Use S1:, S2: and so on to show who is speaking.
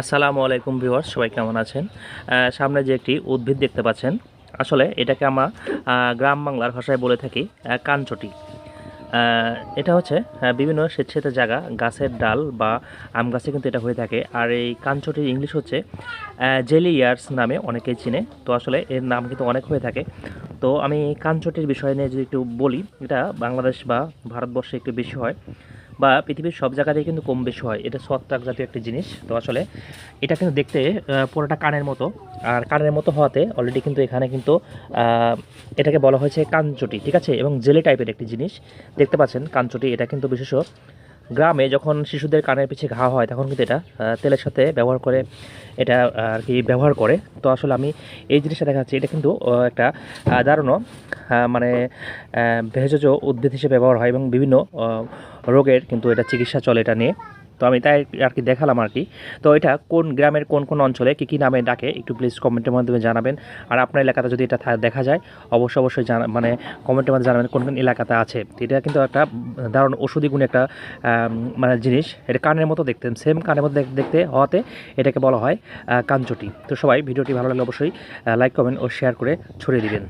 S1: আসসালামু আলাইকুম ভিউয়ার্স সবাই কেমন আছেন? সামনে যে একটি উদ্ভিদ দেখতে পাচ্ছেন আসলে এটাকে আমরা গ্রাম বাংলার ভাষায় বলে থাকি আহ, কানচটি। এটা হচ্ছে বিভিন্ন স্বেচ্ছাতে জায়গা গাছের ডাল বা আম গাছে কিন্তু এটা হয়ে থাকে। আর এই কানচটির ইংলিশ হচ্ছে জেলি ইয়ার্স নামে অনেকেই চিনে। তো আসলে এর নাম কিন্তু অনেক হয়ে থাকে। তো আমি কানচটির বিষয় নিয়ে যদি একটু বলি এটা বাংলাদেশ বা ভারতবর্ষে একটু বেশি হয়। বা পৃথিবীর সব জায়গাতেই কিন্তু কম বেশি হয়। এটা ছত্রাক জাতীয় একটি জিনিস। তো আসলে এটা কিন্তু দেখতে পুরোটা কানের মতো। আর কানের মতো হওয়াতে অলরেডি কিন্তু এখানে কিন্তু এটাকে বলা হয়েছে কাঞ্চটি ঠিক আছে? এবং জেলে টাইপের একটি জিনিস। দেখতে পাচ্ছেন কাঞ্চটি এটা কিন্তু বিশেষ গ্রামে যখন শিশুদের কানের পিছিয়ে ঘা হয়, তখন কিন্তু এটা তেলের সাথে ব্যবহার করে এটা আর কি ব্যবহার করে। তো আসলে আমি এই জিনিসটা দেখাচ্ছি। এটা কিন্তু একটা দারুণ মানে ভেষজ উদ্ভিদ হিসেবে ব্যবহার হয় এবং বিভিন্ন রোগের কিন্তু এটা চিকিৎসা চলে এটা নিয়ে। তো আমি তাই আর কি দেখালাম আর কি তো এটা কোন গ্রামের কোন কোন অঞ্চলে কী কী নামে ডাকে একটু প্লিজ কমেন্টের মাধ্যমে জানাবেন। আর আপনার এলাকাতে যদি এটা দেখা যায় অবশ্যই অবশ্যই মানে কমেন্টের মাধ্যমে জানাবেন কোন কোন এলাকাতে আছে। এটা কিন্তু একটা দারুণ ওষুধি গুণ একটা মানে জিনিস। এটা কানের মতো দেখতেন সেম কানের মতো দেখতে হওয়াতে এটাকে বলা হয় আহ, কানচটি। তো সবাই ভিডিওটি ভালো লাগলে অবশ্যই লাইক কমেন্ট ও শেয়ার করে ছড়িয়ে দিবেন।